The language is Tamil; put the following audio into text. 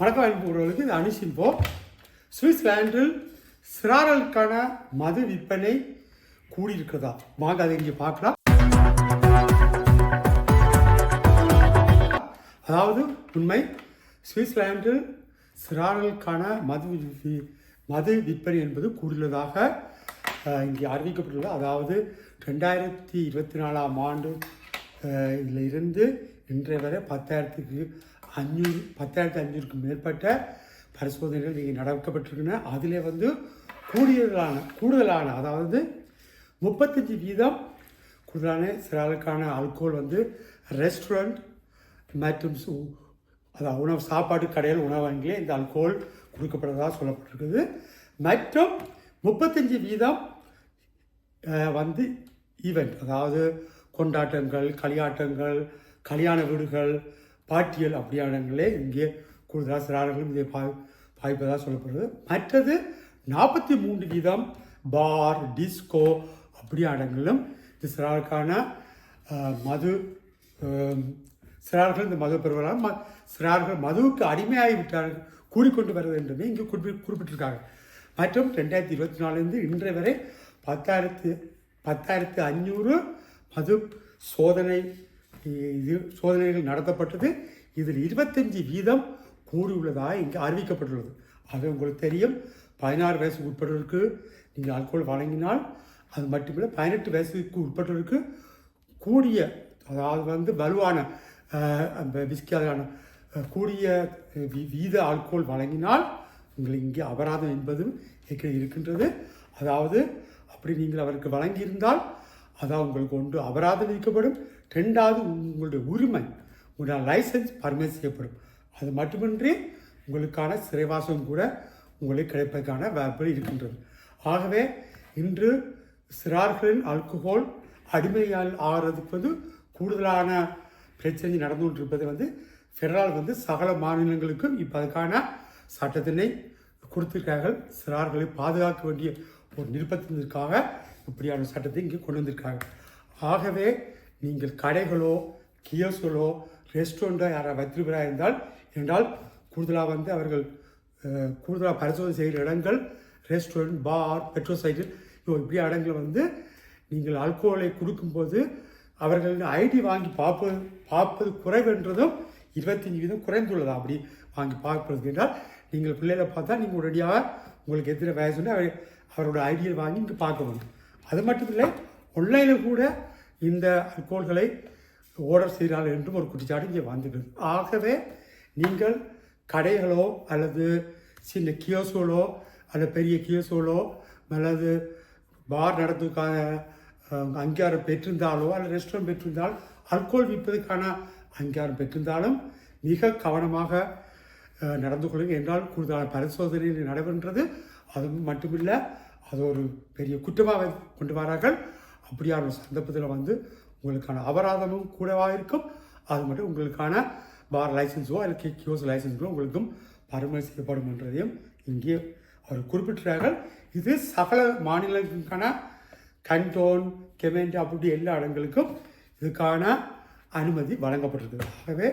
வணக்கம் அனுப்புகிறவர்களுக்கு இது அனுசிப்போம் சுவிஸ்லாண்டில் சிறார்களுக்கான மது விற்பனை கூடியிருக்கிறதா? வாங்க அதை இங்கே பார்க்கலாம். அதாவது உண்மை சுவிட்சர்லாண்டில் சிறார்களுக்கான மது மது விற்பனை என்பது கூடியுள்ளதாக இங்கே அறிவிக்கப்பட்டுள்ளது. அதாவது ரெண்டாயிரத்தி இருபத்தி நாலாம் ஆண்டு இதில் இருந்து இன்றைய வரை பத்தாயிரத்துக்கு அஞ்சூறு பத்தாயிரத்து அஞ்சூறுக்கும் மேற்பட்ட பரிசோதனைகள் இங்கே நடக்கப்பட்டிருக்கின்றன அதில் வந்து கூடுதலான கூடுதலான அதாவது முப்பத்தஞ்சு வீதம் கூடுதலான சிறாளுக்கான ஆல்கோல் வந்து ரெஸ்டாரண்ட் மற்றும் அதாவது உணவு சாப்பாடு கடையில் உணவகங்களே இந்த ஆல்கோல் கொடுக்கப்படுறதாக சொல்லப்பட்டிருக்குது மற்றும் முப்பத்தஞ்சு வீதம் வந்து ஈவெண்ட் அதாவது கொண்டாட்டங்கள் களியாட்டங்கள் கல்யாண வீடுகள் பாட்டியல் அப்படியானங்களே இங்கே கூடுதலாக சிறார்களும் இதை பாய் பாய்ப்பதாக சொல்லப்படுது மற்றது நாற்பத்தி மூன்று வீதம் பார் டிஸ்கோ அப்படியானங்களும் இது சிறாருக்கான மது சிறார்கள் இந்த மது பெறுவதால் ம சிறார்கள் மதுவுக்கு அடிமையாகி விட்டார்கள் கூடிக்கொண்டு வருது என்றுமே இங்கே குறிப்பி குறிப்பிட்டிருக்காங்க. மற்றும் ரெண்டாயிரத்தி இருபத்தி நாலுலேருந்து இன்றைய வரை பத்தாயிரத்து பத்தாயிரத்து அஞ்சூறு மது சோதனை இது சோதனைகள் நடத்தப்பட்டது. இதில் இருபத்தஞ்சி வீதம் கூறியுள்ளதாக இங்கே அறிவிக்கப்பட்டுள்ளது. அது உங்களுக்கு தெரியும். பதினாறு வயசுக்கு உட்பட்டவருக்கு நீங்கள் ஆல்கோல் வழங்கினால் அது மட்டுமில்லை பதினெட்டு வயசுக்கு உட்பட்டவருக்கு கூடிய அதாவது வந்து வலுவான விஸ்கியாதான கூடிய வீ- வீத ஆல்கோல் வழங்கினால் உங்களுக்கு இங்கே அபராதம் என்பதும் ஏற்கனவே இருக்கின்றது. அதாவது அப்படி நீங்கள் அவருக்கு வழங்கியிருந்தால் அதான் உங்களுக்கு ஒன்று அபராதம் விதிக்கப்படும் ரெண்டாவது உங்களுடைய உரிமை உங்களுடைய லைசன்ஸ் பர்மிட் செய்யப்படும். அது மட்டுமின்றி உங்களுக்கான சிறைவாசம் கூட உங்களுக்கு கிடைப்பதற்கான வாய்ப்புகள் இருக்கின்றது. ஆகவே இன்று சிறார்களின் ஆல்கஹால் அடிமையால் ஆகிறதுக்கு வந்து கூடுதலான பிரச்சனை நடந்து கொண்டிருப்பது வந்து ஃபெடரல் வந்து சகல மாநிலங்களுக்கும் இப்போ அதுக்கான சட்டத்தினை கொடுத்திருக்கார்கள் சிறார்களை பாதுகாக்க வேண்டிய ஒரு நிர்பந்தத்திற்காக இப்படியான சட்டத்தை இங்கே கொண்டு வந்திருக்காங்க. ஆகவே நீங்கள் கடைகளோ கியோஸ்களோ ரெஸ்டாரண்ட்டோ யாராவது வைத்திருப்பதாக இருந்தால் என்றால் கூடுதலாக வந்து அவர்கள் கூடுதலாக பரிசோதனை செய்கிற இடங்கள் ரெஸ்டாரண்ட் பார் பெட்ரோல் சைக்கிள் இப்படி இடங்களை வந்து நீங்கள் ஆல்கோலை கொடுக்கும்போது அவர்கள் ஐடி வாங்கி பார்ப்பது பார்ப்பது குறைவென்றதும் இருபத்தஞ்சி வீதம் குறைந்துள்ளதா? அப்படி வாங்கி பார்ப்பது என்றால் நீங்கள் பிள்ளைகளை பார்த்தா நீங்கள் உடனடியாக உங்களுக்கு எத்தனை வயசுன்னு அவர் அவரோட ஐடியை வாங்கி இங்கே பார்க்க வேண்டும். அது மட்டும் இல்லை ஒன்லைனில் கூட இந்த அல்கோல்களை ஓர்டர் செய்கிறார்கள் என்றும் ஒரு குற்றச்சாட்டு இங்கே வந்துள்ளது ஆகவே நீங்கள் கடைகளோ அல்லது சின்ன கியோசோலோ அல்லது பெரிய கியோசோலோ அல்லது பார் நடத்துவதற்கான அங்கீகாரம் பெற்றிருந்தாலோ அல்லது ரெஸ்டாரண்ட் பெற்றிருந்தால் அல்கோல் விற்பதற்கான அங்கீகாரம் பெற்றிருந்தாலும் மிக கவனமாக நடந்து கொள்ளுங்கள் என்றால் கூடுதலான பரிசோதனை நடைபெறுகிறது அது மட்டுமில்லை அது ஒரு பெரிய குற்றமாக கொண்டு வரார்கள். அப்படியான ஒரு சந்தர்ப்பத்தில் வந்து உங்களுக்கான அபராதமும் கூடவாக இருக்கும். அது மட்டும் உங்களுக்கான பார் லைசன்ஸோ அல்லது கியோஸ் லைசன்ஸோ உங்களுக்கும் பரிமாணம் செய்யப்படும் என்றதையும் இங்கே அவர் குறிப்பிட்டார்கள் இது சகல மாநிலங்களுக்கான கண்டோன் கெமெண்ட் அப்படி எல்லா இடங்களுக்கும் இதுக்கான அனுமதி வழங்கப்பட்டிருக்குது ஆகவே